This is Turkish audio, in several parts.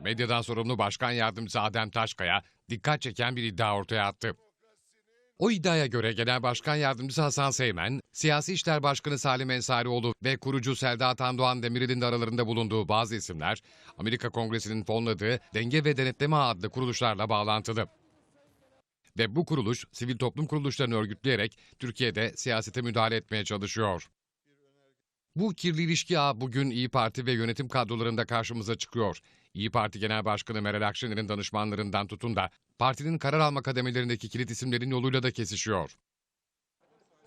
medyadan sorumlu başkan yardımcısı Adem Taşkaya dikkat çeken bir iddia ortaya attı. O iddiaya göre Genel Başkan Yardımcısı Hasan Seymen, Siyasi İşler Başkanı Salim Ensarioğlu ve kurucu Selda Tandoğan Demirel'in de aralarında bulunduğu bazı isimler, Amerika Kongresi'nin fonladığı Denge ve Denetleme adlı kuruluşlarla bağlantılı. Ve bu kuruluş, sivil toplum kuruluşlarını örgütleyerek Türkiye'de siyasete müdahale etmeye çalışıyor. Bu kirli ilişki ağı bugün İyi Parti ve yönetim kadrolarında karşımıza çıkıyor. İyi Parti Genel Başkanı Meral Akşener'in danışmanlarından tutun da partinin karar alma kademelerindeki kilit isimlerin yoluyla da kesişiyor.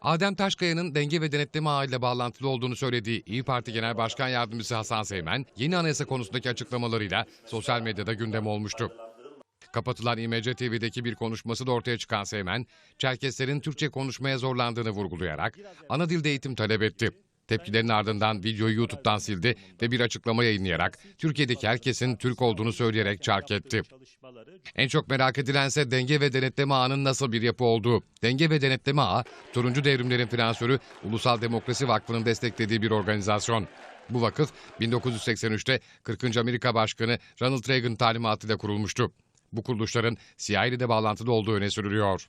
Adem Taşkaya'nın denge ve denetleme ağıyla bağlantılı olduğunu söylediği İyi Parti Genel Başkan Yardımcısı Hasan Seymen, yeni anayasa konusundaki açıklamalarıyla sosyal medyada gündem olmuştu. Kapatılan İMC TV'deki bir konuşması da ortaya çıkan Seymen, Çerkeslerin Türkçe konuşmaya zorlandığını vurgulayarak ana dilde eğitim talep etti. Tepkilerin ardından videoyu YouTube'dan sildi ve bir açıklama yayınlayarak Türkiye'deki herkesin Türk olduğunu söyleyerek çark etti. En çok merak edilense denge ve denetleme ağının nasıl bir yapı olduğu. Denge ve denetleme ağı, turuncu devrimlerin finansörü Ulusal Demokrasi Vakfı'nın desteklediği bir organizasyon. Bu vakıf 1983'te 40. Amerika Başkanı Ronald Reagan talimatıyla kurulmuştu. Bu kuruluşların CIA ile de bağlantılı olduğu öne sürülüyor.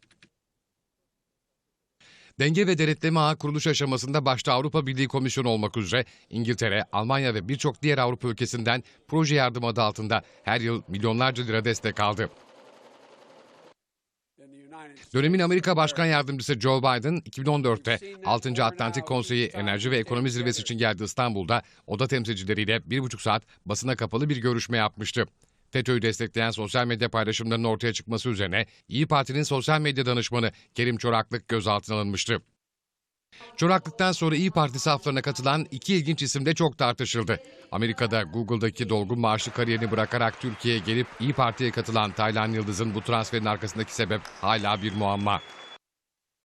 Denge ve denetleme ağı kuruluş aşamasında başta Avrupa Birliği Komisyonu olmak üzere İngiltere, Almanya ve birçok diğer Avrupa ülkesinden proje yardım adı altında her yıl milyonlarca lira destek aldı. Dönemin Amerika Başkan Yardımcısı Joe Biden 2014'te 6. Atlantik Konseyi Enerji ve Ekonomi Zirvesi için geldi İstanbul'da oda temsilcileriyle bir buçuk saat basına kapalı bir görüşme yapmıştı. FETÖ'yü destekleyen sosyal medya paylaşımlarının ortaya çıkması üzerine İyi Parti'nin sosyal medya danışmanı Kerim Çoraklık gözaltına alınmıştı. Çoraklıktan sonra İyi Parti saflarına katılan iki ilginç isim de çok tartışıldı. Amerika'da Google'daki dolgun maaşlı kariyerini bırakarak Türkiye'ye gelip İyi Parti'ye katılan Taylan Yıldız'ın bu transferin arkasındaki sebep hala bir muamma.